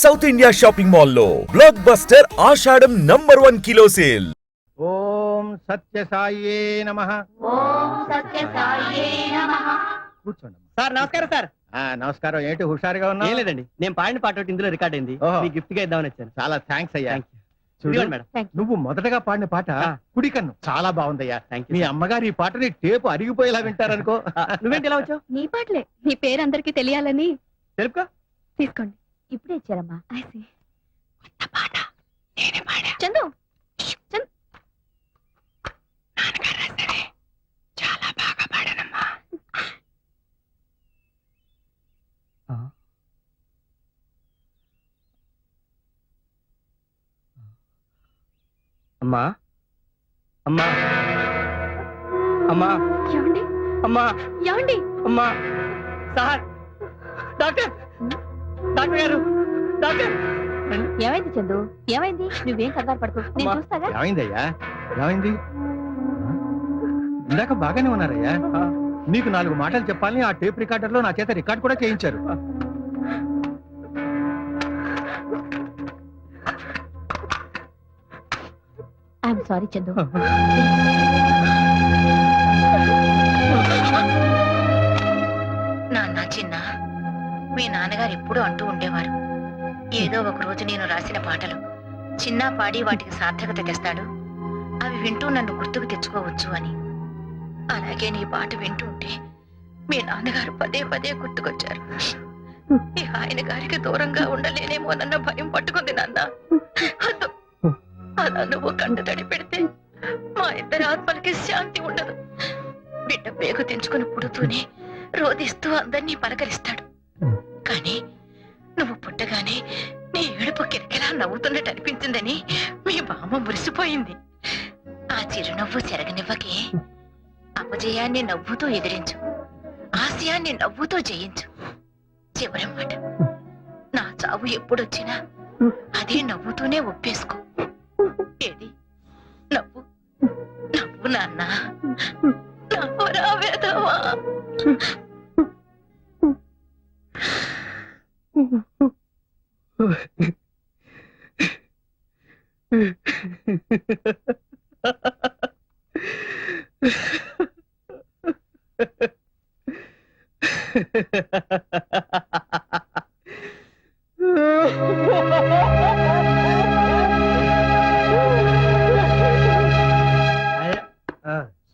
South India shopping మాల్లో blockbuster ఆషాఢం number one kilo sale ఓం సత్య సాయే నమ. ఓం సత్యసాయే నమః. కూర్చోండి సార్ నమస్కారం సార్. ఆ నమస్కారం. ఏంటి హుషారుగా ఏం ఉన్నావు లేదండి. నేను పాడిన పాట ఒకటి ఇందులో రికార్డ్ అయింది. మీ గిఫ్ట్గా ఇద్దామని వచ్చాను. చాలా థ్యాంక్స్ అయ్యా. నువ్వు మొదటగా పాడిన పాట. కుడి కన్ను చాలా బాగుందయ్యా. థ్యాంక్ మీ అమ్మగారు ఈ పాటని టేపు అరిగిపోయేలా వింటారనుకో. నువ్వేంటి ఇలా వచ్చావు? నీ పాటలే. నీ పేరు అందరికి తెలియాలని. తెలుపుకో. తీసుకోండి. ఇప్పుడే ఇచ్చారమ్మా. చందు. చందు. అమ్మా. అమ్మా. అమ్మా. ఏమండి? అమ్మా. ఏమండి? అమ్మా. సార్. డాక్టర్. డాక్టర్ గారు డాక్టర్. ఏమైంది చందు? ఏమైంది? నువ్వేం కంగారు పడుకో. నేను అమ్మా. చూస్తాగా? ఏమైందయ్యా? ఏమైంది? ఇందాక బాగానే ఉన్నారయ్యా. నీకు నాలుగు మాటలు చెప్పాలని ఆ టేప్ రికార్డర్లో నా చేత రికార్డ్ కూడా చేయించారు. I'm sorry Chandu. మీ నాన్నగారు ఎప్పుడూ అంటూ ఉండేవారు. ఏదో ఒక రోజు నేను రాసిన పాటలు చిన్న పాడి వాటికి సార్థకత తెస్తాడు అవి వింటూ నన్ను గుర్తుకు తెచ్చుకోవచ్చు అని. అలాగే నీ పాట వింటూ ఉంటే మీ నాన్నగారు పదే పదే గుర్తుకొచ్చారు. ఈ ఆయన గారికి దూరంగా ఉండలేనేమోనన్న భయం పట్టుకుంది నాన్న. అలా నువ్వు కండు తడి పెడితే మా ఇద్దరి ఆత్మలకి శాంతి ఉండదు. బిడ్డ పేగు తెంచుకుని పుడుతూనే రోదిస్తూ అందరినీ పలకరిస్తాడు. కానీ నువ్వు పుట్టగానే నీ ఏడుపు కిరకిరా నవ్వుతున్నట్టు అనిపించిందని మీ బామ్మ మురిసిపోయింది. ఆ చిరునవ్వు చెరగనివ్వకే అపజయాన్ని నవ్వుతూ ఎదిరించు. ఆశయాన్ని నవ్వుతూ జయించు. చివరి మాట. నా చావు ఎప్పుడొచ్చినా అదే నవ్వుతూనే ఒప్పేసుకో. ఏది? నవ్వు. నవ్వు నాన్న. నవ్వు రావేదవా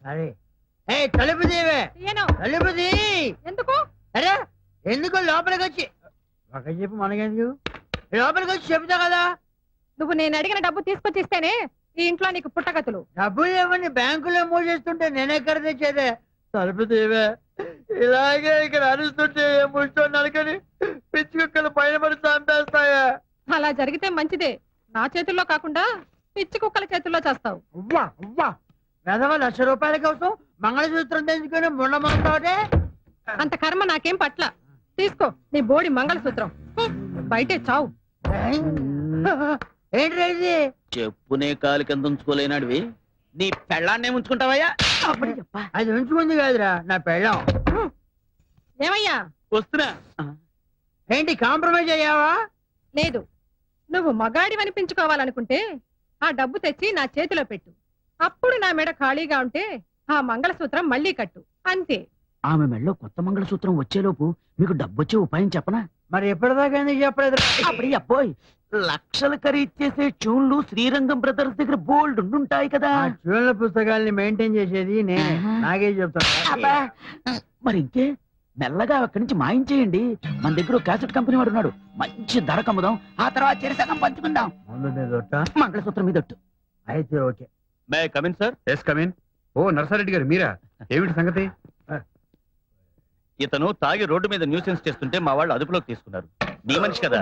సరే. ఏ తలుపు తీవే. తలుపు తీ. ఎందుకు? అరే ఎందుకు లోపలికి వచ్చి ఒక చెప్పు మనకెందుకు? లోపలికి వచ్చి చెప్తా కదా. నువ్వు నేను అడిగిన డబ్బు తీసుకొచ్చి ఇస్తేనే ఈ ఇంట్లో నీకు పుట్టగతులు. డబ్బులు ఇవ్వని బ్యాంకులో మూసేస్తుంటే నేనెక్కడ తెచ్చేదే? తలుపు తీవే ఇలాగే ఇక్కడ అరుస్తుంటే ముష్టో కానీ పిచ్చి కుక్కలు పైన పడి చంపేస్తాయా. అలా జరిగితే మంచిదే. నా చేతుల్లో కాకుండా పిచ్చి కుక్కల చేతుల్లో చేస్తావు. వెధవ లక్ష రూపాయల కోసం మంగళసూత్రం తెంచుకొని ముండమంటావటే అంత కర్మ నాకేం పట్ల. తీసుకో నీ బోడి మంగళసూత్రం. హ్మ్, బయటే చావు. ఏంటి ఇది చెప్పునే కాలు కింద ఉంచుకోలేనాడివి. నీ పెళ్ళాన్నే ఉంచుకుంటావయ్యా అది ఉంచుకుంది కాదురా నా పెళ్ళం. ఏమయ్యా? వస్తున్నా. ఏంటి కాంప్రమైజ్ అయ్యావా? లేదు. నువ్వు మగాడి అనిపించుకోవాలనుకుంటే ఆ డబ్బు తెచ్చి నా చేతిలో పెట్టు. అప్పుడు నా మెడ ఖాళీగా ఉంటే ఆ మంగళసూత్రం మళ్ళీ కట్టు. అంతే. ఆమె మెళ్ళో కొత్త మంగళసూత్రం వచ్చేలోపు మీకు డబ్బొచ్చే ఉపాయం చెప్పనా? మరి ఎప్పటిదాకా ఎందుకు చెప్పలేదు? అప్పుడు అబ్బోయ్. లక్షలు ఖరీదు చేసే ట్యూన్లు శ్రీరంగం బ్రదర్స్ దగ్గర బోల్డ్ ఉండుంటాయి కదా. ఆ చూడల పుస్తకాల్ని మెయింటైన్ చేసేది నేనే. నాగే అబ్బా, చెప్తాను మరి ఇంకే? మెల్లగా అక్కడి నుంచి మాయించేయండి మన దగ్గర క్యాసెట్ కంపెనీ వాడు ఉన్నాడు. మంచి ధర కమ్ముదాం. ఆ తర్వాత చెరిసగం పంచుకుందాం. మంగళసూత్రం మీద. అయితే okay. May come in sir yes come in ఓ నర్సారెడ్డి గారు మీరా? ఏమిటి సంగతి? ఇతను తాగి రోడ్డు మీద న్యూసెన్స్ చేస్తుంటే మా వాళ్ళు అదుపులోకి తీసుకున్నారు. నీ మనిషి కదా.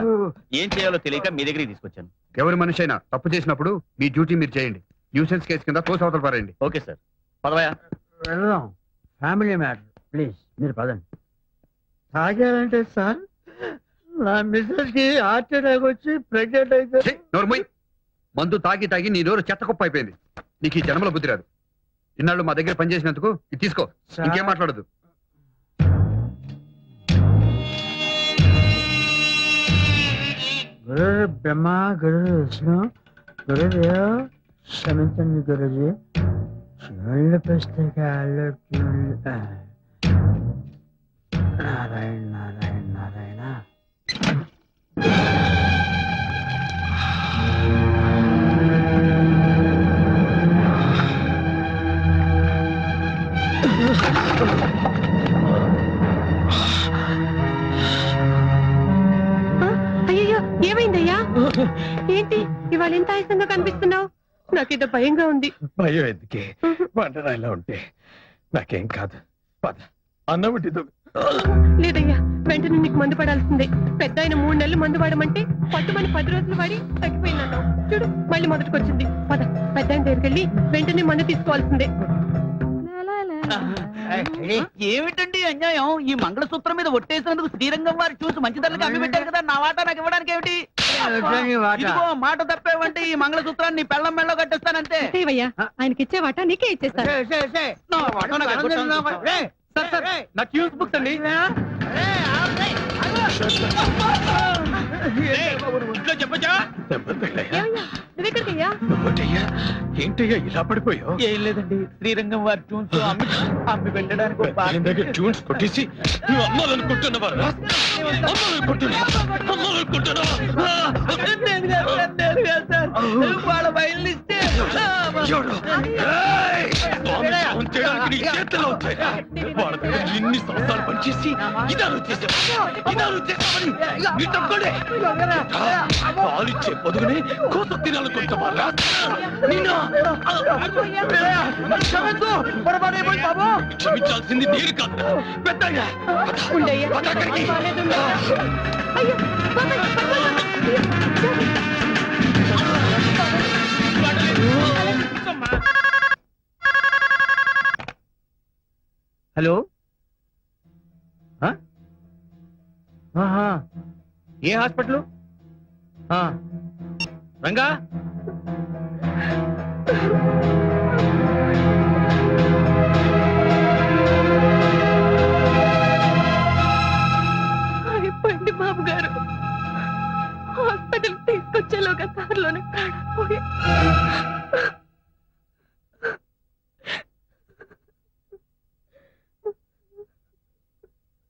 ఏం చేయాలో తెలియక మీ దగ్గరికి తీసుకొచ్చాను. ఎవరి మనిషి అయినా తప్పు చేసినప్పుడు మీ డ్యూటీ మీరు చేయండి. న్యూసెన్స్ కేసు కింద తోసి అవతల పారేయండి. Okay sir. పదవయా వెళ్దాం. ఫ్యామిలీ మ్యాటర్ ప్లీజ్ మీరు పదండి. తాగారంటే సార్ నా మిస్సెస్కి హార్ట్ అటాక్ వచ్చి ప్రెగ్నెంట్ అయితే ఛీ. మందు తాగి తాగి నీ నోరు చెత్త కుప్ప అయిపోయింది. నీకు ఈ జన్మలో బుద్ధి రాదు. ఇన్నాళ్ళు మా దగ్గర పనిచేసినందుకు ఇది తీసుకో. ఇంకేం మాట్లాడదు గురు బ్రహ్మ గురు విష్ణు గురుదేవ్ క్షమించండి గురుజీ శివుళ్ళ పుస్తకాలు నారాయణ నారాయణ నారాయణ you. ఆయాసంగా కనిపిస్తున్నావు? నాకేదో భయంగా ఉంది. భయం ఎందుకే? వంటరాయిలా ఉంటే నాకేం కాదు. పద. అన్నం వండిద్దు. లేదయ్యా వెంటనే నీకు మందు పడాల్సిందే. పెద్ద ఆయన మూడు నెలలు మందు వాడమంటే పట్టుమని పది రోజులు వాడి తగ్గిపోయిందన్నావు చూడు మళ్ళీ మొదటికొచ్చింది. పద పెద్ద ఆయన దగ్గరికి వెళ్ళి వెంటనే మందు తీసుకోవాల్సిందే. ఏమిటండి అన్యాయం? ఈ మంగళసూత్రం మీద ఒట్టేసినందుకు శ్రీరంగం వారు చూసి మంచి ధరలకు అమ్మి పెట్టారు కదా నా వాటా నాకు ఇవ్వడానికి ఏమిటి? ఇదిగో మాట తప్పేవంటే ఈ మంగళసూత్రాన్ని పెళ్ళం మెళ్ళో కట్టేస్తానంతే. ఆయనకి ఇచ్చే వాటా నీకే ఇచ్చేస్తాను. నా వాటా నాకు ఎగ్గొట్టాలి. సార్ సార్ నా ట్యూన్స్ బుక్స్ అండి. ఇంట్లో చెప్పచ్చా? నువ్వెక్కడికయ్యా ఏంటయ్యా ఇలా పడిపోయావు ఏం లేదండి శ్రీరంగం వారి ట్యూన్స్ అమ్మి అమ్మి పెట్టడానికి ఒక పాట. ఆయన దగ్గర ట్యూన్స్ కొట్టేసి నువ్వు అమ్మాలనుకుంటున్నావా అమ్మాలనుకుంటున్నావా అమ్మాలనుకుంటున్నావా నేను కాదు, నేను కాదు సార్. వాళ్ళ బయలు ఇస్తే ఎవడు? ఏయ్! స్వామి స్నానం చేయడానికి నీ చేతుల్లో వచ్చాయా? వాళ్ళ దగ్గర ఎన్ని సంవత్సరాలు పనిచేసి ఇదాలు చేసావు ఇదాలు చేసావని నీ తప్పుడే పాలిచ్చే పొదుగునే కోత తినాలనుకుంటావా నిన్న క్షమించు, పొరపాటు బాబు. క్షమించాల్సింది నేను కాదు పెద్దయ్యా. హలో. ఏ హాస్పిటల్ ఆ. రంగా అయిపోయింది బాబు గారు హాస్పిటల్ తీసుకొచ్చేలోగా దారిలోనే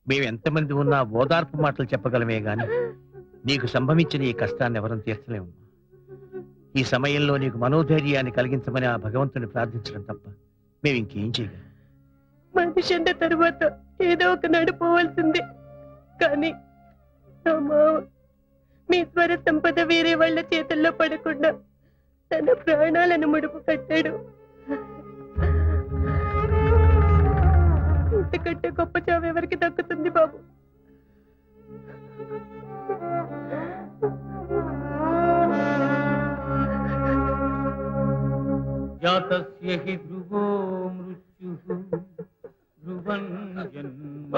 మేము ఎంతమంది ఉన్నా ఓదార్పు మాటలు చెప్పగలమే గాని నీకు సంభవించిన ఈ కష్టాన్ని ఎవరూ తీర్చలేము ఈ సమయంలో నీకు మనోధైర్యాన్ని కలిగించమని ఆ భగవంతుని ప్రార్థించడం తప్ప మేము ఇంకేం చేయగలం? మనిషి అన్న తరువాత ఏదో ఒక నడిపోవాల్సిందే కానీ నా మావ మీ స్వర సంపద వేరే వాళ్ళ చేతుల్లో పడకుండా తన ప్రాణాలను ముడుపు కట్టాడు. ఇంతకంటే గొప్ప చావు ఎవరికి దక్కుతుంది బాబు? జాతస్య హి ధ్రువో మృత్యు ధ్రువం జన్మ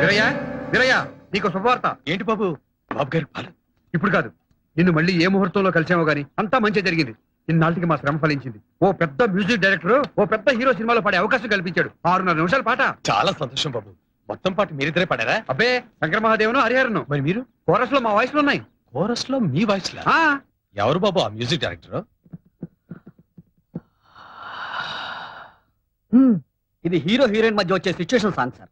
వీరయ్య వీరయ్య నీకు శుభవార్త. ఏంటి బాబు? బాబు గారు పాలు ఇప్పుడు కాదు. నిన్ను మళ్ళీ ఏ ముహూర్తంలో కలిసామో గానీ అంతా మంచి జరిగింది. ఇన్నాళ్ళకి మా శ్రమ ఫలించింది. ఓ పెద్ద మ్యూజిక్ డైరెక్టర్ ఓ పెద్ద హీరో సినిమాలో పాడే అవకాశం కల్పించాడు. ఆరున్నర నిమిషాల పాట. చాలా సంతోషం బాబు. మొత్తం పాటు మీరిద్దరే పాడారా? అబ్బే శంకర మహాదేవను హరిహరను. మరి మీరు? కోరస్లో మా వాయిస్లు ఉన్నాయి. కోరస్లో మీ వాయిస్ లా ఆ. ఎవరు బాబు ఆ మ్యూజిక్ డైరెక్టర్? ఇది హీరో హీరోయిన్ మధ్య వచ్చే సిచ్యువేషన్ సాంగ్ సార్.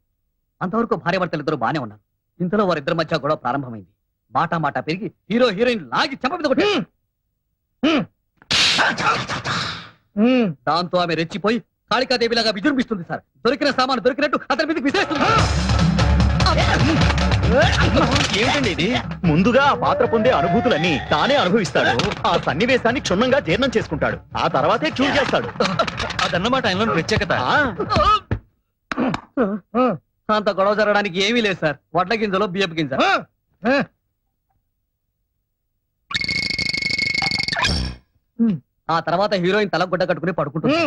అంతవరకు భార్యాభర్తలు ఇద్దరు బానే ఉన్నారు. ఇంతలో వారిద్దరి మధ్య గొడవ ప్రారంభమైంది. మాట మాట పెరిగి హీరో హీరోయిన్ లాగి చెంప మీద కొట్టారు. దాంతో ఆమె రెచ్చిపోయి కాళికాదేవిలాగా విజృంభిస్తుంది సార్. దొరికిన సామాను దొరికినట్టు అతని మీదకి విసిరేస్తుంది. ఏమిటండి ఇది? ముందుగా ఆ పాత్ర పొందే అనుభూతులన్నీ తానే అనుభవిస్తాడు. ఆ సన్నివేశాన్ని క్షుణ్ణంగా జీర్ణం చేసుకుంటాడు. ఆ తర్వాతే చూజ్ చేస్తాడు. అదన్నమాట ఆయనలో ప్రత్యేకత. అంత గొడవ జరగడానికి ఏమీ లేదు సార్. వడ్ల గింజలో బియ్యపు గింజ. ఆ తర్వాత హీరోయిన్ తల గుడ్డ కట్టుకుని పడుకుంటుంది.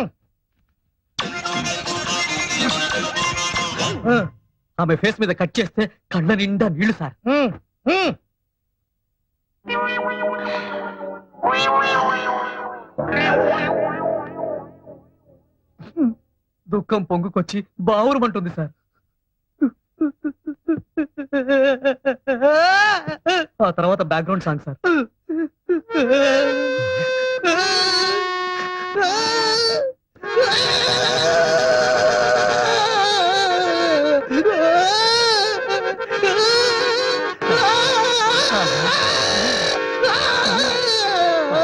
ఆమె ఫేస్ మీద కట్ చేస్తే కళ్ళ నిండా నీళ్ళు సార్. దుఃఖం పొంగుకొచ్చి బావురమంటుంది సార్. ఆ తర్వాత బ్యాక్గ్రౌండ్ సాంగ్ సార్.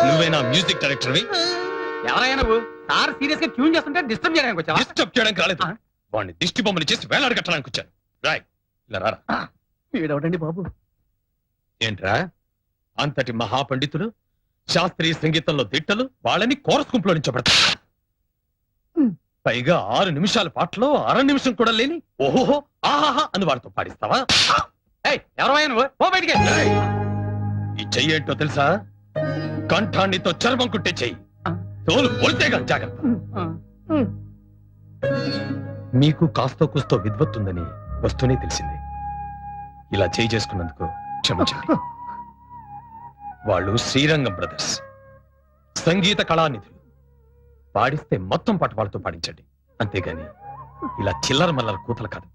నువ్వేనా మ్యూజిక్ డైరెక్టర్వి. ఎవరైనా నువ్వు? సార్ సీరియస్గా ట్యూన్ చేస్తుంటే డిస్టర్బ్ చేయడానికి వచ్చావా? డిస్టర్బ్ చేయడానికి రాలేదు? వాడిని దిష్టి బొమ్మని చేసి వేలాడ కట్టడానికి వచ్చాను. రాయ్ ఇలా రారా. వీడవడండి బాబు? ఏంట్రా? అంతటి మహాపండితులు శాస్త్రీయ సంగీతంలో దిట్టలు వాళ్ళని కోరస్ గుంపులో నుంచబడతారు పైగా ఆరు నిమిషాల పాటలో అర నిమిషం కూడా లేని ఓహోహో ఆహాహా అని వాడితో పాడిస్తావా! ఈ చెయ్యి ఏంటో తెలుసా? కంఠాన్నితో చర్మం కుట్టే చెయ్యి. తోలు పొలితేగా జాగ్రత్త. మీకు కాస్తో కూస్తో విద్వత్తుందని వస్తూనే తెలిసింది. ఇలా చేయి చేసుకున్నందుకు క్షమించండి వాళ్ళు శ్రీరంగం బ్రదర్స్. సంగీత కళానిధులు. పాడిస్తే మొత్తం పాట వాళ్ళతో పాడించండి. అంతేగాని ఇలా చిల్లర మల్లర కూతలు కాదు.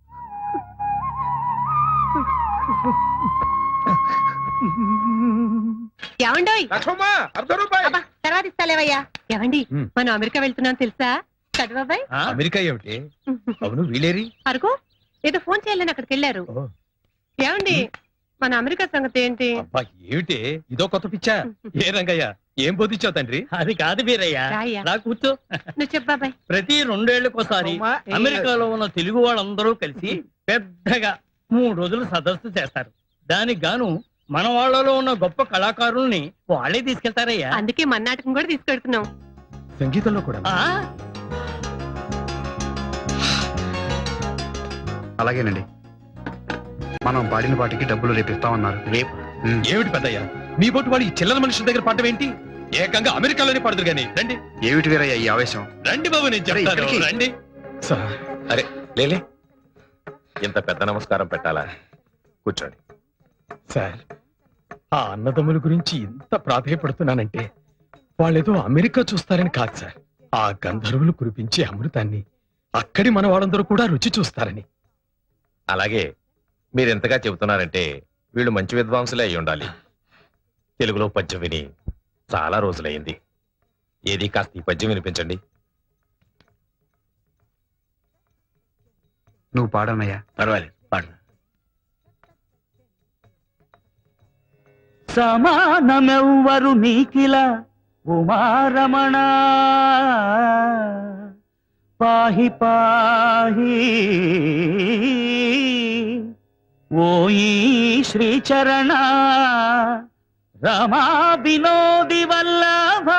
ఏమండోయ్? లక్ష్మమ్మ అర్ధ రూపాయి అబ్బా, తర్వాత ఇస్తాలేవయ్యా? ఏమండి ఉమ్. మనం అమెరికా వెళ్తున్నాం తెలుసా? చదువాబాయ్ అమెరికా ఏమిటి? అవును వీలేరి? అరుగు. ఏదో ఫోన్ చేయాలని అక్కడికి వెళ్ళారు. ఓ. ఏమండి? మన అమెరికా సంగతి ఏంటి? అబ్బా ఏమిటి? ఇదో కొత్త పిచ్చా. ఏ రంగయ్య? ఏం బోధించావు తండ్రి? అది కాదు వీరయ్య. రాయ్యా. నా కూర్చో. నువ్వు చెప్పాబాయ్ ప్రతి రెండేళ్ళకోసారి అమెరికాలో ఉన్న తెలుగు వాళ్ళందరూ కలిసి పెద్దగా మూడు రోజులు సదస్సు చేస్తారు. దానికి గాను మన వాళ్ళలో ఉన్న గొప్ప కళాకారుల్ని వాళ్ళే తీసుకెళ్తారయ్యా. అందుకే మన నాటకం కూడా తీసుకెడుతున్నాం సంగీతంలో కూడా. ఆ. అలాగేనండి. మనం పాడిన పాటికి డబ్బులు రేపిస్తామన్నారు రేపు? ఉమ్. ఏమిటి పెద్దయ్య? మీ బొట్టు వాడు ఈ చిల్లర మనుషుల దగ్గర పాడటం ఏంటి? ఏకంగా అమెరికాలోనే పడదురు గాని. రండి. ఏమిటి వీరయ్య ఈ ఆవేశం? రండి బాబు నేను చెప్తాను. ఇక్కడికి. రండి. సార్. అరే లేలే. ఇంత పెద్ద నమస్కారం పెట్టాలా? కూర్చోండి. సార్ ఆ అన్నదమ్ముల గురించి ఇంత ప్రాధాయపడుతున్నానంటే వాళ్ళేదో అమెరికా చూస్తారని కాదు సార్. ఆ గంధర్వులు కురిపించే అమృతాన్ని అక్కడి మన వాళ్ళందరూ కూడా రుచి చూస్తారని. అలాగే మీరు ఎంతగా చెబుతున్నారంటే వీళ్ళు మంచి విద్వాంసులే అయి ఉండాలి. తెలుగులో పద్యం విని చాలా రోజులైంది ఏది కాస్త ఈ పద్యం వినిపించండి. నువ్వు పాడనయ్యా పర్వాలేదు పాడు. సమానమెవ్వరు నీకిల ఉమారమణ. పాహి పాహి. ఓయి శ్రీచరణ రమా వినోది వల్లభ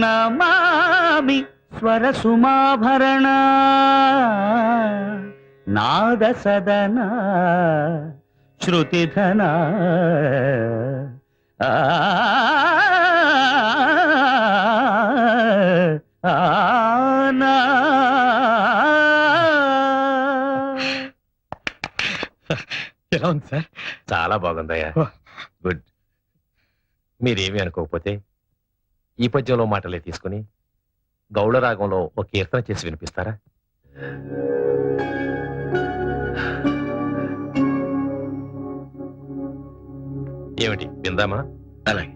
నమామి స్వర సుమాభరణ నాద సదన శృతిధన ఆ, ఆనా. ఎలా ఉంది సార్? చాలా బాగుందయ్యా. గుడ్. మీరేమీ అనుకోకపోతే ఈ పద్యంలో మాటలే తీసుకుని గౌళ రాగంలో ఒక కీర్తన చేసి వినిపిస్తారా? ఏమిటి విందామా? అలాగే.